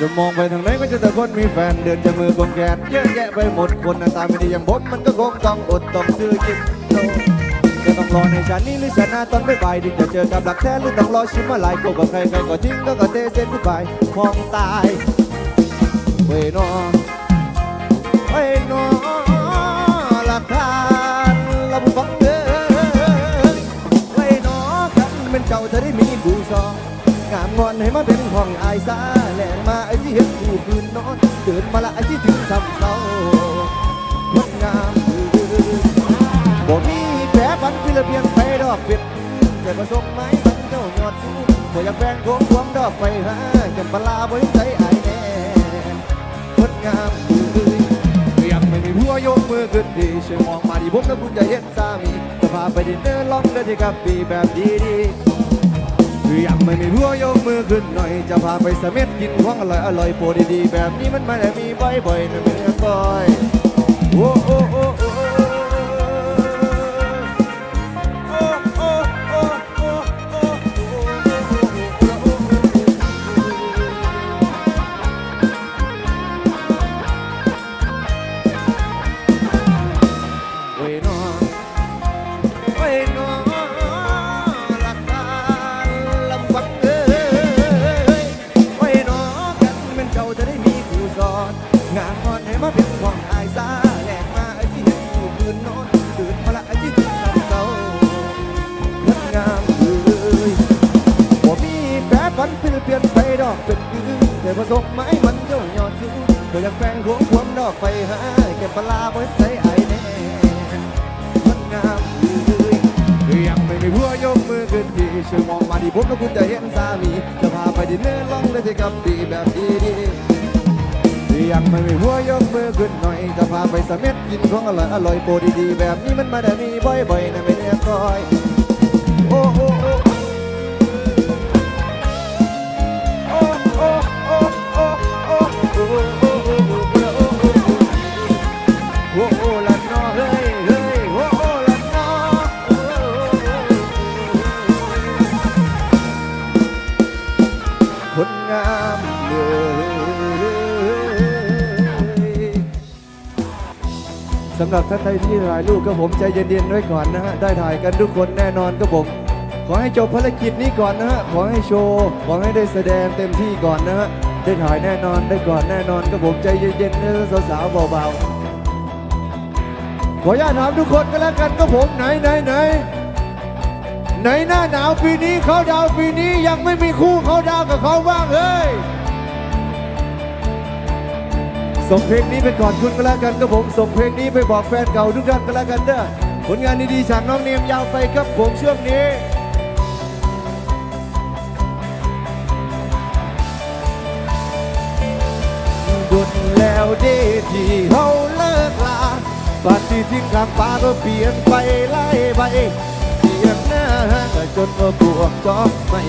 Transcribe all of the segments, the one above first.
จะมองไปทางไหนก็เจะแต่คนมีแฟนเดินจะมือกงแขนเยอะแยะไปหมดคนหน้าตาไม่ดีอย่างผมมันก็คงต้องอดต้องซื้อกินโตจะต้องรอในชาตินี้หรือชาติหน้าตอนบ่ายๆถึงจะเจอกับหลักแท้หรือต้องรอชิมมาหลายโกกับใครใครก็ทิ้งก็ก็เทเส้นทุกใบมองตายเว้ยนอเว้ยนอหลักฐานลำฟังเด้อเว้ยนอกันเป็นเจ้าเธอได้มีผู้สอง งามงอนให้มาเป็นห้องอายซาแหลนมาไอ้ที่เห็นผู้คืนนอนตื่นมาละไอ้ที่ถึงทำเศร้างดงามบ่มีแผลพันฟิลเพียงไปดอกเป็ดจะผสมไหมมันเจ้ายอดสู้บ่อยากแฟนโค้งควงดอกไปหาแก่นปลาบ่ได้ใจอายแน่งดงามยังไม่มีผัวยกมือขึ้นดีช่วยมองมาที่ผมแล้วคุณจะเห็นสามีจะพาไปดินเนอร์ลองเดินที่กับปีแบบดีๆ ยกไม่มีหัวยกมือขึ้นหน่อย จะพาไปสเสม็ดกินของอร่อยอร่อยโปรดีๆแบบนี้มันไม่ได้มีบ่อยๆนะเมียก้อยโอ้โอ้โอ้ สมไม้มันเจ้ายอดสูงก็ยังแฟงควควมดอกไปหาเก็บปลาไว้ใส่ไอ้แน่มันงามเลยยังไม่มีผัวยกมือขึ้นดีช่วยมองมาที่ผมแล้วคุณจะเห็นสามีจะพาไปดินเนอร์ลองเลยที่กับดีแบบดีดียังไม่มีผัวยกมือขึ้นหน่อยจะพาไปสเม็ดกินของอร่อยอร่อยโปรดีๆแบบนี้มันม่ได้มีบ่อยๆนะไม่เนียคอย คนงามเลยสำหรับท่านใดที่ถ่ายรูปกับผมใจเย็นๆไว้ก่อนนะฮะ ได้ถ่ายกันทุกคนแน่นอนครับผม ขอให้จบภารกิจนี้ก่อนนะฮะ ขอให้โชว์ ขอให้ได้แสดงเต็มที่ก่อนนะฮะ ได้ถ่ายแน่นอนได้ก่อนแน่นอนครับผมใจเย็นๆนะสาวๆเบาๆขออนุญาตถามทุกคนกันแล้วกันก็ผมไหนไหนไหน ไหนหน้าหนาวปีนี้เขาดาวปีนี้ยังไม่มีคู่เขาดาวกับเขาบ้างเฮ้ยส่งเพลงนี้ไปก่อนคุณก็แล้วกันก็ผมส่งเพลงนี้ไปบอกแฟนเก่าทุกท่านก็แล้วกันเด้อผลงานดีๆจากน้องเนียมยาวไปครับผมช่วงนี้ดุดแล้วเดีที่เขาเลิกลาปฏิทินข้างฟ้าก็เปลี่ยนไปไล่ใบ จนมาบวกจอบไม่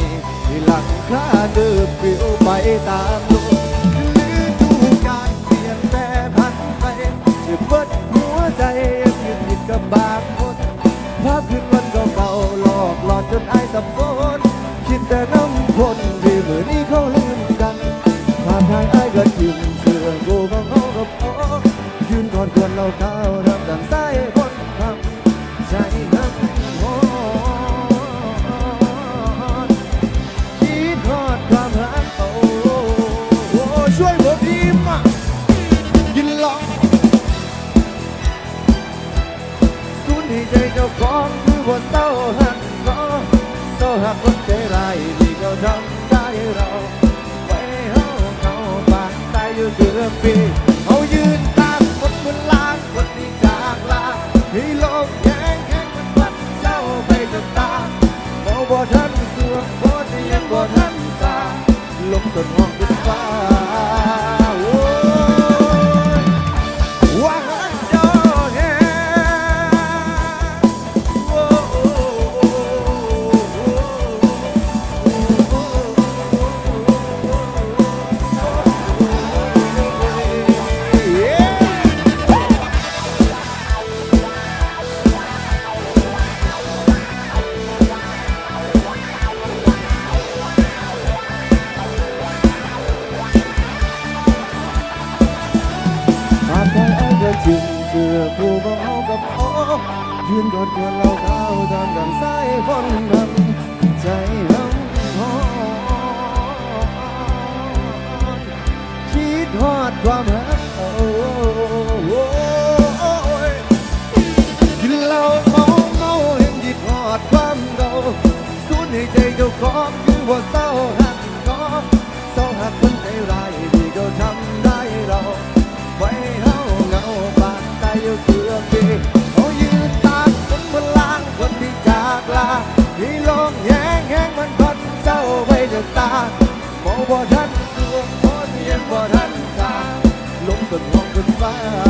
ที่หลังคาเดิมปลิวไปตามลมฤดูกาลเปลี่ยนแปรพันไปจะเบิดหัวใจยังยึดติดกับบางคนภาพคืนวันเก่าๆหลอกหลอนจนไอสับสนคิดแต่น้ำคนที่มือนี้เขาลืมกันภาพทางไอ้ก็จิ้มเสื้อกูก็งอกับพอยืนกอดควรเราเหากคนใจร้ายที่เขาทำได้เราไว้เฮาเขาปากตายอยู่เกือบปี และจึงเสือผู้บ่เอากับขอยืนกอดควรเราเข้าทางดังสายฝนทำใจทำทอคิดฮอดความหักโอ้ยกินเหล้าเมาเมาเห็นคิดฮอดความเก่าสูญให้ใจเจ้าของคือว่าเศร้าหักก็เศร้าหักคนใจร้ายที่เขาทำได้เราไว้ ลงสุด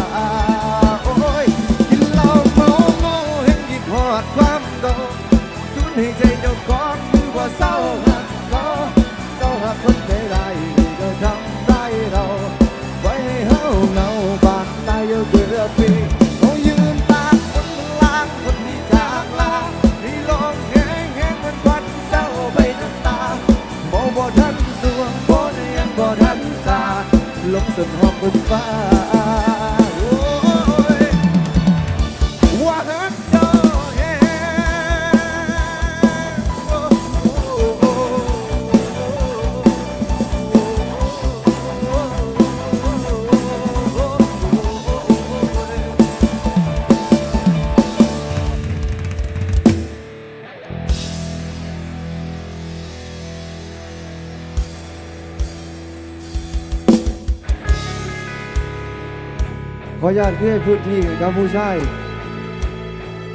อญาตให้พื้นที่กับผู้ชาย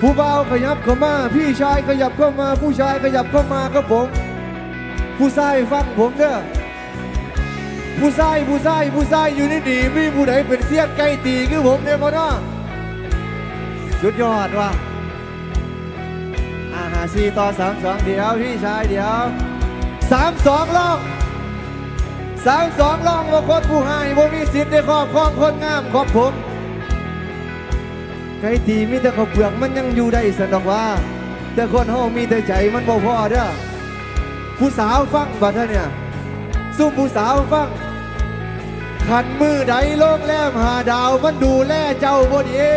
ผู้เบาขยับเข้ามา พี่ชายขยับเข้ามา ผู้ชายขยับเข้ามาครับผม ผู้ชายฟังผมเด้อผู้ชายผู้ชายผู้ชายอยู่นี่ดีมีผู้ใดเป็นเสียดไก่ตีคือผมเนี่ยพ่อเนาะสุดยอดว่ะอาหาสี่ต่อสามสองเดี๋ยวพี่ชายเดี๋ยวสามสองลองสามสองลองว่าคนผู้ให้บ่มีสิทธิ์ได้ครอบครองคนงามของผม ไก่ตีมีแต่ข้าวเปลือกมันยังอยู่ได้สนอกว่า แต่คนเฮามีแต่ใจมันบ่พอเด้อผู้สาวฟังบัดเท่าเนี่ยซุ่มผู้สาวฟังขันมือใดโลกแลมหาดาวมันดูแลเจ้าบ่ดี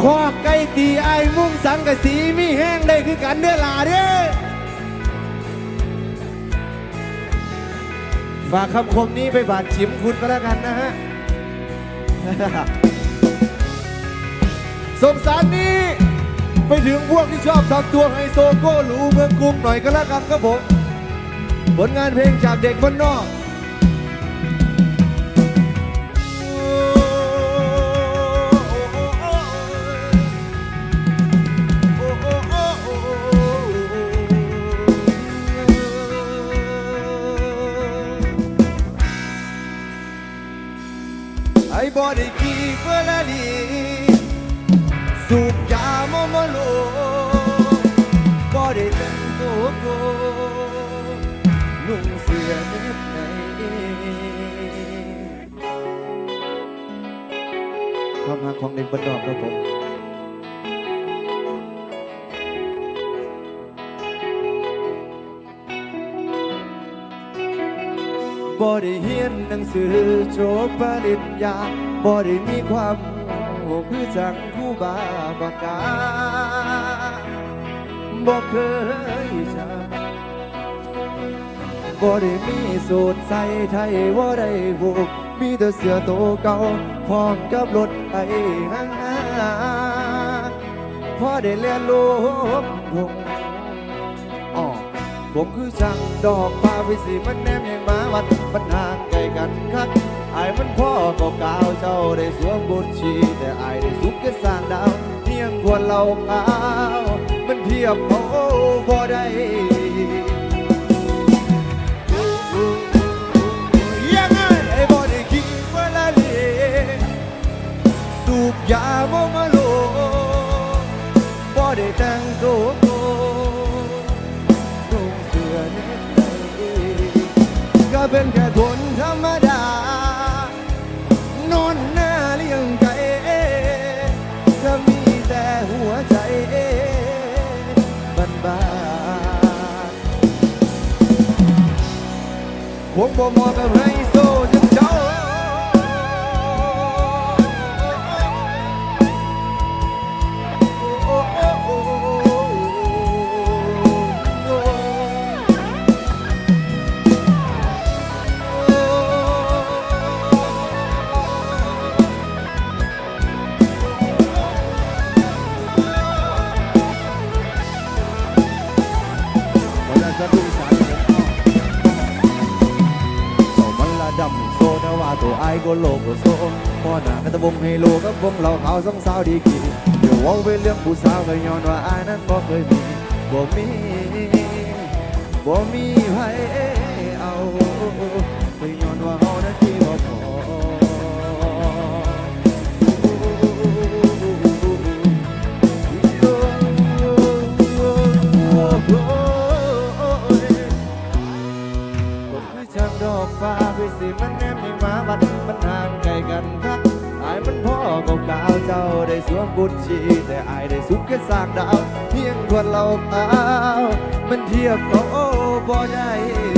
ขอไก่ตีไอ้มุ่งสังกะสีมีแห้งได้คือกันเด้อหล่าเด้อฝากคำคมนี้ไปบาดชิมคุณก็แล้วกันนะฮะ สงสารนี้ ไปถึงพวกที่ชอบทำตัวไฮโซโก้หรูเมืองกรุงหน่อยก็แล้วกันครับผม ผลงานเพลงจากเด็กบ้านนอกไอ้บอดี้กีเฟอร์ลารี ของเด็กบ้านนอกครับผมบ่ได้เรียนหนังสือจบปริญญาบ่ได้มีความรู้คือจังผู้บาปากาบ่เคยจำบ่ได้มีสูตรใส่ไทยบ่ได้ผูกมีแต่เสื้อโตวเก่า พร้อมกับรถไอ้ห่างๆพอได้เรียนรู้วงอ้อผมคือช่างดอกฟ้าวิสีมันแนมยังมาวัดมันห่างไกลกันคักไอ้มันพ่อก็กล่าวเจ้าได้สวมบุญชี แต่ไอ้ายได้สุขแค่สร้างดาวเพียงควรเราขาวมันเทียบเขาพอได้ บยาโมมาโลบ่ได้แต่งตัวโกนุ่งเสื้อเน็ตไนก็เป็นแค่คนธรรมดา นอนหน้าเลี้ยงไก่ก็มีแต่หัวใจบันบาคงบ่มาะกับไฮโก็โลกก็โซพ่อหน้าก็ตะวงให้โลกับวงเราขาวสองสาวดีกี่เดี๋ยวเว่าไปเรื่องผู้สาวก็ย้อนว่าอ้ายนั้นบ่เคยมีบ่มีบ่มีไผ มันเทียบเขาบ่ได้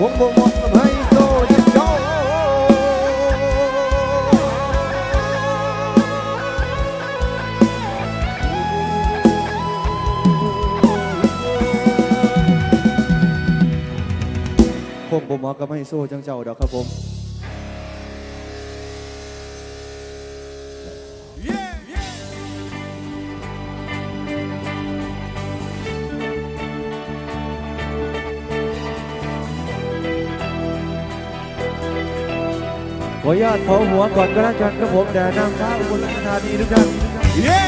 วงวงวงกับไฮโซยันโจผมบ่เหมาะกับไฮโซจังเจ้าดอกครับผม ออนุญาตเผาหัวก่อนก็แล้วกันครับผมแด่นางฟ้าอุบลราชธานีทุกท่านเย้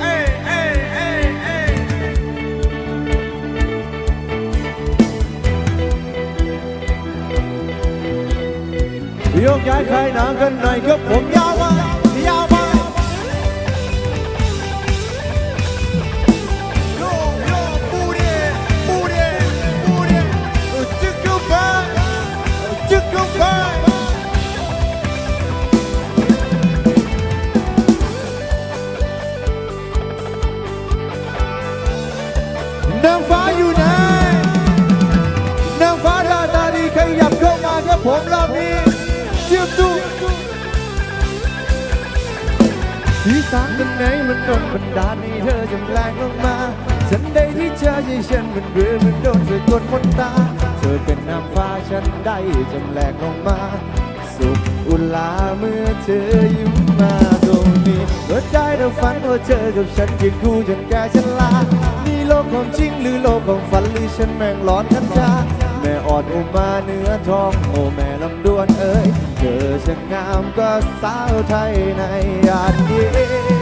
เอ้เอ้เอ้เอ้โยกย้ายใครหนังกันหน่อยครับผมยาวว่า มันโดนบันดาลให้เธอจำแรงลงมาฉันได้ที่เจอให้ฉันมันเรือมันโดนสะกดมนตา เธอเป็นนางฟ้าฉันได้จำแรงลงมา สุขอุลาเมื่อเธอยิ้มมาตรงนี้เมื่อได้เราฝันว่าเจอกับฉันเคียงคู่จนแก่ฉันลานี่โลกของจริงหรือโลกของฝันหรือฉันแม่งหลอนกันจ้าแม่อ่อนอุมาเนื้อทองโอ้แม่ลำดวนเอ้ยเธอช่างงามก็สาวไทยในยานเดีโ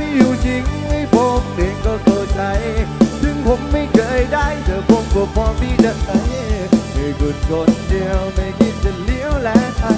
มีอยู่จริงให้ผมเองก็เข้าใจ ถึงผมไม่เคยได้เธอผมก็พร้อมที่จะให้ไม่กุดคนเดียวไม่คิดจะเลี้ยวแลใคร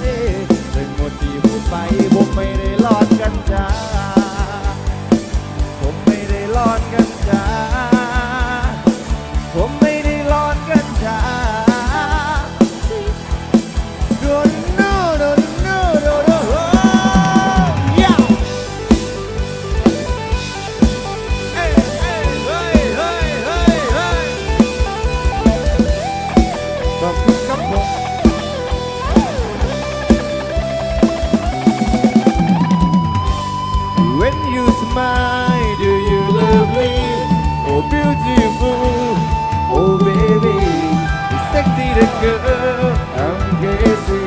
sexy the girl, I'm crazy,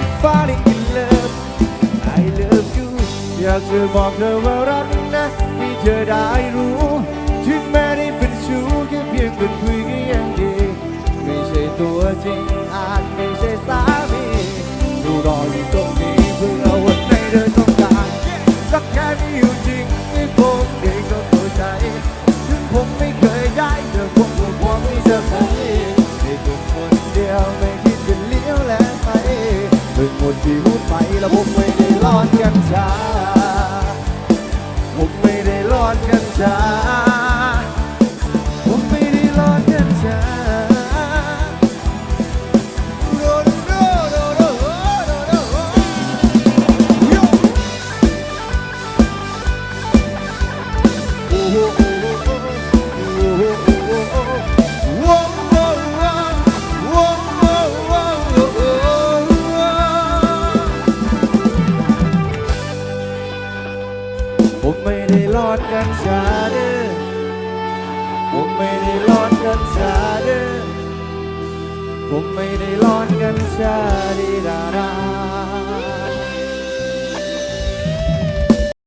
I'm falling in love. I love you อยากจะบอกเธอว่ารักนะให้เธอได้รู้ ถึงแม้ได้เป็นชู้แค่เพียงคนคุยก็ยังดี ไม่ใช่ตัวจริงอาจไม่ใช่สามีดูรออยู่ตรงนี้เพื่อวันไหนเธอต้อง ซาเด้อผมไม่ได้ร้อนกันชาเด้อผมไม่ได้ร้อนกันชาดีดารา